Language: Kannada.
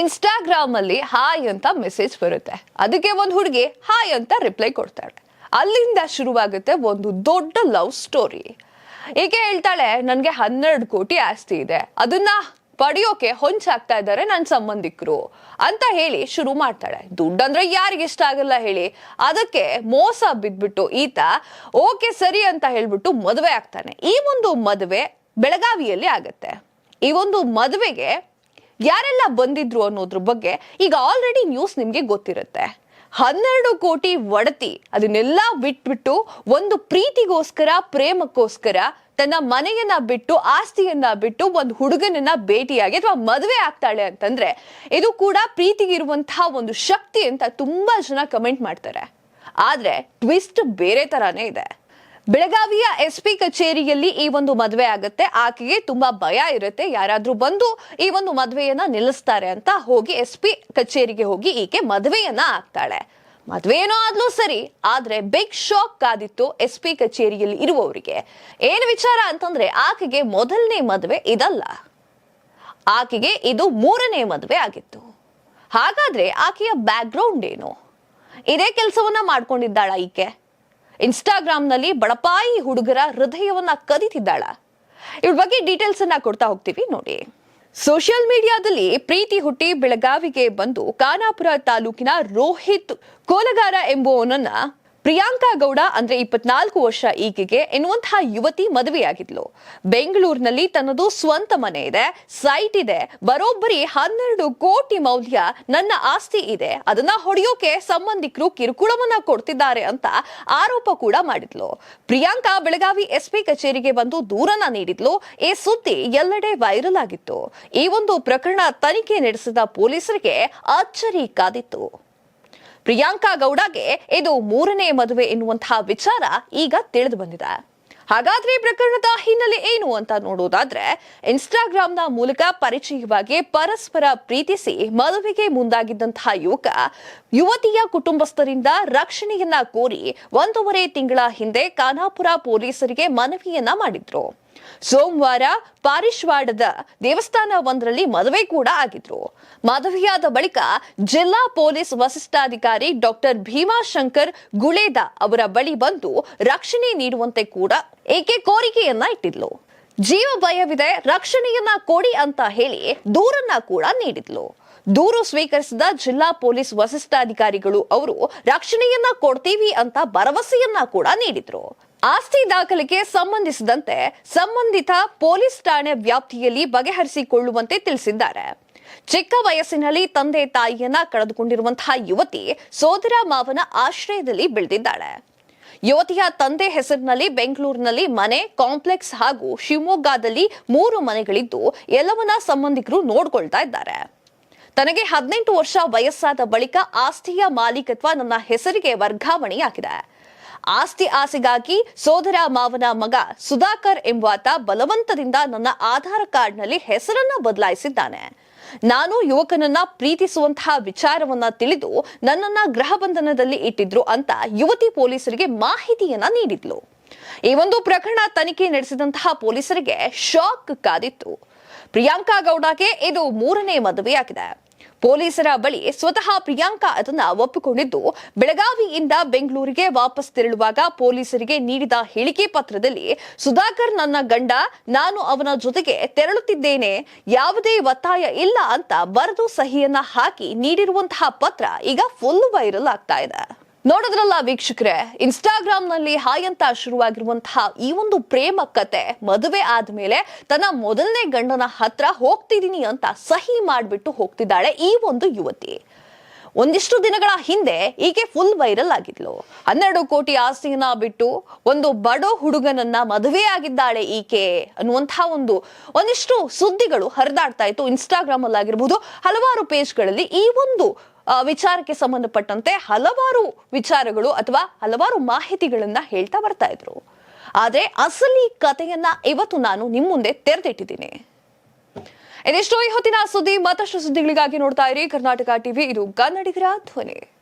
ಇನ್ಸ್ಟಾಗ್ರಾಮ್ ಅಲ್ಲಿ ಹಾಯ್ ಅಂತ ಮೆಸೇಜ್ ಬರುತ್ತೆ. ಅದಕ್ಕೆ ಒಂದು ಹುಡುಗಿ ಹಾಯ್ ಅಂತ ರಿಪ್ಲೈ ಕೊಡ್ತಾಳೆ. ಅಲ್ಲಿಂದ ಶುರುವಾಗುತ್ತೆ ಒಂದು ದೊಡ್ಡ ಲವ್ ಸ್ಟೋರಿ ಈಕೆ ಹೇಳ್ತಾಳೆ, ನನಗೆ ಹನ್ನೆರಡು ಕೋಟಿ ಆಸ್ತಿ ಇದೆ. ಅದನ್ನ ಪಡೆಯೋಕೆ ಹೊಂಚಾಗ್ತಾ ಇದ್ದಾರೆ ನನ್ನ ಸಂಬಂಧಿಕರು. ಅಂತ ಹೇಳಿ ಶುರು ಮಾಡ್ತಾಳೆ. ದುಡ್ಡಂದ್ರೆ ಯಾರಿಗೆ ಇಷ್ಟ ಆಗಲ್ಲ ಹೇಳಿ. ಅದಕ್ಕೆ ಮೋಸ ಬಿದ್ಬಿಟ್ಟು ಈತ, ಓಕೆ, ಸರಿ ಅಂತ ಹೇಳ್ಬಿಟ್ಟು ಮದುವೆ ಆಗ್ತಾನೆ. ಈ ಒಂದು ಮದುವೆ ಬೆಳಗಾವಿಯಲ್ಲಿ ಆಗತ್ತೆ. ಈ ಒಂದು ಮದುವೆಗೆ ಯಾರೆಲ್ಲ ಬಂದಿದ್ರು ಅನ್ನೋದ್ರ ಬಗ್ಗೆ ಈಗ ಆಲ್ರೆಡಿ ನ್ಯೂಸ್ ನಿಮ್ಗೆ ಗೊತ್ತಿರುತ್ತೆ. ಹನ್ನೆರಡು ಕೋಟಿ ಒಡತಿ ಅದನ್ನೆಲ್ಲ ಬಿಟ್ಬಿಟ್ಟು ಒಂದು ಪ್ರೀತಿಗೋಸ್ಕರ, ಪ್ರೇಮಕ್ಕೋಸ್ಕರ ತನ್ನ ಮನೆಯನ್ನ ಬಿಟ್ಟು, ಆಸ್ತಿಯನ್ನ ಬಿಟ್ಟು ಒಂದು ಹುಡುಗನನ್ನ ಭೇಟಿಯಾಗಿ ಅಥವಾ ಮದುವೆ ಆಗ್ತಾಳೆ ಅಂತಂದ್ರೆ ಇದು ಕೂಡ ಪ್ರೀತಿಗಿರುವಂತಹ ಒಂದು ಶಕ್ತಿ ಅಂತ ತುಂಬಾ ಜನ ಕಮೆಂಟ್ ಮಾಡ್ತಾರೆ. ಆದ್ರೆ ಟ್ವಿಸ್ಟ್ ಬೇರೆ ತರಾನೇ ಇದೆ. ಬೆಳಗಾವಿಯ ಎಸ್ ಪಿ ಕಚೇರಿಯಲ್ಲಿ ಈ ಒಂದು ಮದುವೆ ಆಗುತ್ತೆ. ಆಕೆಗೆ ತುಂಬಾ ಭಯ ಇರುತ್ತೆ. ಯಾರಾದ್ರೂ ಬಂದು ಈ ಒಂದು ಮದುವೆಯನ್ನ ನಿಲ್ಲಿಸ್ತಾರೆ ಅಂತ ಹೋಗಿ ಎಸ್ ಪಿ ಕಚೇರಿಗೆ ಹೋಗಿ ಈಕೆ ಮದುವೆಯನ್ನ ಆಗ್ತಾಳೆ. ಮದುವೆ ಏನೋ ಆದ್ಲೂ ಸರಿ, ಆದ್ರೆ ಬಿಗ್ ಶಾಕ್ ಕಾದಿತ್ತು ಎಸ್ ಪಿ ಕಚೇರಿಯಲ್ಲಿ ಇರುವವರಿಗೆ. ಏನು ವಿಚಾರ ಅಂತಂದ್ರೆ ಆಕೆಗೆ ಮೊದಲನೇ ಮದುವೆ ಇದಲ್ಲ. ಆಕೆಗೆ ಇದು ಮೂರನೇ ಮದುವೆ ಆಗಿತ್ತು. ಹಾಗಾದ್ರೆ ಆಕೆಯ ಬ್ಯಾಕ್ ಗ್ರೌಂಡ್ ಏನು? ಇದೇ ಕೆಲಸವನ್ನ ಮಾಡ್ಕೊಂಡಿದ್ದಾಳ ಈಕೆ? ಇನ್ಸ್ಟಾಗ್ರಾಮ್ನಲ್ಲಿ ಬಡಪಾಯಿ ಹುಡುಗರ ಹೃದಯವನ್ನ ಕದಿತಿದ್ದಾಳ. ಇವ್ರ ಬಗ್ಗೆ ಡೀಟೇಲ್ಸ್ ಅನ್ನ ಕೊಡ್ತಾ ಹೋಗ್ತೀವಿ, ನೋಡಿ. ಸೋಷಿಯಲ್ ಮೀಡಿಯಾದಲ್ಲಿ ಪ್ರೀತಿ ಹುಟ್ಟಿ ಬೆಳಗಾವಿಗೆ ಬಂದು ಖಾನಾಪುರ ತಾಲೂಕಿನ ರೋಹಿತ್ ಕೋಲಗಾರ ಎಂಬುವನನ್ನ ಪ್ರಿಯಾಂಕಾ ಗೌಡ ಅಂದ್ರೆ ಇಪ್ಪತ್ನಾಲ್ಕು ವರ್ಷ ಈಕೆಗೆ ಎನ್ನುವಂತಹ ಯುವತಿ ಮದುವೆಯಾಗಿದ್ಲು. ಬೆಂಗಳೂರಿನಲ್ಲಿ ತನ್ನದು ಸ್ವಂತ ಮನೆ ಇದೆ ಸೈಟ್ ಇದೆ, ಬರೋಬ್ಬರಿ ಹನ್ನೆರಡು ಕೋಟಿ ಮೌಲ್ಯ ನನ್ನ ಆಸ್ತಿ ಇದೆ. ಅದನ್ನ ಹೊಡೆಯೋಕೆ ಸಂಬಂಧಿಕರು ಕಿರುಕುಳವನ್ನ ಕೊಡ್ತಿದ್ದಾರೆ ಅಂತ ಆರೋಪ ಕೂಡ ಮಾಡಿದ್ಲು. ಪ್ರಿಯಾಂಕಾ ಬೆಳಗಾವಿ ಎಸ್ಪಿ ಕಚೇರಿಗೆ ಬಂದು ದೂರನ ನೀಡಿದ್ಲು. ಈ ಸುದ್ದಿ ಎಲ್ಲೆಡೆ ವೈರಲ್ ಆಗಿತ್ತು. ಈ ಒಂದು ಪ್ರಕರಣ ತನಿಖೆ ನಡೆಸಿದ ಪೊಲೀಸರಿಗೆ ಅಚ್ಚರಿ ಕಾದಿತ್ತು. ಪ್ರಿಯಾಂಕಾ ಗೌಡಗೆ ಇದು ಮೂರನೇ ಮದುವೆ ಎನ್ನುವಂತಹ ವಿಚಾರ ಈಗ ತಿಳಿದು ಬಂದಿದೆ. ಹಾಗಾದ್ರೆ ಪ್ರಕರಣದ ಹಿನ್ನೆಲೆ ಏನು ಅಂತ ನೋಡೋದಾದ್ರೆ ಇನ್ಸ್ಟಾಗ್ರಾಮ್ನ ಮೂಲಕ ಪರಿಚಯವಾಗಿ ಪರಸ್ಪರ ಪ್ರೀತಿಸಿ ಮದುವೆಗೆ ಮುಂದಾಗಿದ್ದಂತಹ ಯುವಕ ಯುವತಿಯ ಕುಟುಂಬಸ್ಥರಿಂದ ರಕ್ಷಣೆಯನ್ನ ಕೋರಿ ಒಂದೂವರೆ ತಿಂಗಳ ಹಿಂದೆ ಖಾನಾಪುರ ಪೊಲೀಸರಿಗೆ ಮನವಿಯನ್ನ ಮಾಡಿದ್ರು. ಸೋಮವಾರ ಪಾರಿಶ್ವಾಡದ ದೇವಸ್ಥಾನ ಒಂದರಲ್ಲಿ ಮದುವೆ ಕೂಡ ಆಗಿದ್ರು. ಮದುವೆಯಾದ ಬಳಿಕ ಜಿಲ್ಲಾ ಪೊಲೀಸ್ ವರಿಷ್ಠಾಧಿಕಾರಿ ಡಾಕ್ಟರ್ ಭೀಮಾಶಂಕರ್ ಗುಳೇದ ಅವರ ಬಳಿ ಬಂದು ರಕ್ಷಣೆ ನೀಡುವಂತೆ ಕೂಡ ಏಕೆ ಕೋರಿಕೆಯನ್ನ ಇಟ್ಟಿದ್ಲು. ಜೀವ ಭಯವಿದೆ ರಕ್ಷಣೆಯನ್ನ ಕೊಡಿ ಅಂತ ಹೇಳಿ ದೂರನ್ನ ಕೂಡ ನೀಡಿದ್ಲು. ದೂರು ಸ್ವೀಕರಿಸಿದ ಜಿಲ್ಲಾ ಪೊಲೀಸ್ ವರಿಷ್ಠಾಧಿಕಾರಿಗಳು ಅವರು ರಕ್ಷಣೆಯನ್ನ ಕೊಡ್ತೀವಿ ಅಂತ ಭರವಸೆಯನ್ನ ಕೂಡ ನೀಡಿದ್ರು. ಆಸ್ತಿ ದಾಖಲೆಗೆ ಸಂಬಂಧಿಸಿದಂತೆ ಸಂಬಂಧಿತ ಪೊಲೀಸ್ ಠಾಣೆ ವ್ಯಾಪ್ತಿಯಲ್ಲಿ ಬಗೆಹರಿಸಿಕೊಳ್ಳುವಂತೆ ತಿಳಿಸಿದ್ದಾರೆ. ಚಿಕ್ಕ ವಯಸ್ಸಿನಲ್ಲಿ ತಂದೆ ತಾಯಿಯನ್ನ ಕಳೆದುಕೊಂಡಿರುವಂತಹ ಯುವತಿ ಸೋದರ ಮಾವನ ಆಶ್ರಯದಲ್ಲಿ ಬೆಳೆದಿದ್ದಾಳೆ. ಯುವತಿಯ ತಂದೆ ಹೆಸರಿನಲ್ಲಿ ಬೆಂಗಳೂರಿನಲ್ಲಿ ಮನೆ, ಕಾಂಪ್ಲೆಕ್ಸ್ ಹಾಗೂ ಶಿವಮೊಗ್ಗದಲ್ಲಿ ಮೂರು ಮನೆಗಳಿದ್ದು ಎಲ್ಲವನ್ನ ಸಂಬಂಧಿಕರು ನೋಡಿಕೊಳ್ತಾ ಇದ್ದಾರೆ. ತನಗೆ ಹದಿನೆಂಟು ವರ್ಷ ವಯಸ್ಸಾದ ಬಳಿಕ ಆಸ್ತಿಯ ಮಾಲೀಕತ್ವ ನನ್ನ ಹೆಸರಿಗೆ ವರ್ಗಾವಣೆಯಾಗಿದೆ. ಆಸ್ತಿ ಆಸೆಗಾಗಿ ಸೋದರ ಮಾವನ ಮಗ ಸುಧಾಕರ್ ಎಂಬಾತ ಬಲವಂತದಿಂದ ನನ್ನ ಆಧಾರ್ ಕಾರ್ಡ್ನಲ್ಲಿ ಹೆಸರನ್ನ ಬದಲಾಯಿಸಿದ್ದಾನೆ. ನಾನು ಯುವಕನನ್ನ ಪ್ರೀತಿಸುವಂತಹ ವಿಚಾರವನ್ನ ತಿಳಿದು ನನ್ನನ್ನ ಗೃಹ ಬಂಧನದಲ್ಲಿ ಇಟ್ಟಿದ್ರು ಅಂತ ಯುವತಿ ಪೊಲೀಸರಿಗೆ ಮಾಹಿತಿಯನ್ನ ನೀಡಿದ್ಲು. ಈ ಒಂದು ಪ್ರಕರಣ ತನಿಖೆ ನಡೆಸಿದಂತಹ ಪೊಲೀಸರಿಗೆ ಶಾಕ್ ಕಾದಿತ್ತು. ಪ್ರಿಯಾಂಕಾ ಗೌಡಗೆ ಇದು ಮೂರನೇ ಮದುವೆಯಾಗಿದೆ. ಪೊಲೀಸರ ಬಳಿ ಸ್ವತಃ ಪ್ರಿಯಾಂಕಾ ಅದನ್ನ ಒಪ್ಪಿಕೊಂಡಿದ್ದು, ಬೆಳಗಾವಿಯಿಂದ ಬೆಂಗಳೂರಿಗೆ ವಾಪಸ್ ತೆರಳುವಾಗ ಪೊಲೀಸರಿಗೆ ನೀಡಿದ ಹೇಳಿಕೆ ಪತ್ರದಲ್ಲಿ, ಸುಧಾಕರ್ ನನ್ನ ಗಂಡ, ನಾನು ಅವನ ಜೊತೆಗೆ ತೆರಳುತ್ತಿದ್ದೇನೆ, ಯಾವುದೇ ಒತ್ತಾಯ ಇಲ್ಲ ಅಂತ ಬರೆದು ಸಹಿಯನ್ನ ಹಾಕಿ ನೀಡಿರುವಂತಹ ಪತ್ರ ಈಗ ಫುಲ್ ವೈರಲ್ ಆಗ್ತಾ ಇದೆ. ನೋಡಿದ್ರಲ್ಲ ವೀಕ್ಷಕರೇ? ಇನ್ಸ್ಟಾಗ್ರಾಮ್ನಲ್ಲಿ ಹಾಯ್ ಅಂತ ಶುರುವಾಗಿರುವಂತಹ ಈ ಒಂದು ಪ್ರೇಮ ಕತೆ ಮದುವೆ ಆದ್ಮೇಲೆ ತನ್ನ ಮೊದಲನೇ ಗಂಡನ ಹತ್ರ ಹೋಗ್ತಿದ್ದೀನಿ ಅಂತ ಸಹಿ ಮಾಡಿಬಿಟ್ಟು ಹೋಗ್ತಿದ್ದಾಳೆ ಈ ಒಂದು ಯುವತಿ. ಒಂದಿಷ್ಟು ದಿನಗಳ ಹಿಂದೆ ಈಕೆ ಫುಲ್ ವೈರಲ್ ಆಗಿದ್ಲು. ಹನ್ನೆರಡು ಕೋಟಿ ಆಸ್ತಿಯನ್ನ ಬಿಟ್ಟು ಒಂದು ಬಡೋ ಹುಡುಗನನ್ನ ಮದುವೆ ಆಗಿದ್ದಾಳೆ ಈಕೆ ಅನ್ನುವಂತಹ ಒಂದು ಒಂದಿಷ್ಟು ಸುದ್ದಿಗಳು ಹರಿದಾಡ್ತಾ ಇತ್ತು ಇನ್ಸ್ಟಾಗ್ರಾಮ್ ಅಲ್ಲಿ ಆಗಿರ್ಬೋದು ಹಲವಾರು ಪೇಜ್ಗಳಲ್ಲಿ ಈ ಒಂದು ವಿಚಾರಕ್ಕೆ ಸಂಬಂಧಪಟ್ಟಂತೆ ಹಲವಾರು ವಿಚಾರಗಳು ಅಥವಾ ಹಲವಾರು ಮಾಹಿತಿಗಳನ್ನ ಹೇಳ್ತಾ ಬರ್ತಾ ಇದ್ರು. ಆದ್ರೆ ಅಸಲಿ ಕಥೆಯನ್ನ ಇವತ್ತು ನಾನು ನಿಮ್ಮ ಮುಂದೆ ತೆರೆದಿಟ್ಟಿದ್ದೀನಿ. ಇದಿಷ್ಟು ಈ ಹೊತ್ತಿನ ಸುದ್ದಿ ಮತ್ತಷ್ಟು ಸುದ್ದಿಗಳಿಗಾಗಿ ನೋಡ್ತಾ ಇರಿ. ಕರ್ನಾಟಕ ಟಿವಿ, ಇದು ಕನ್ನಡಿಗರ ಧ್ವನಿ.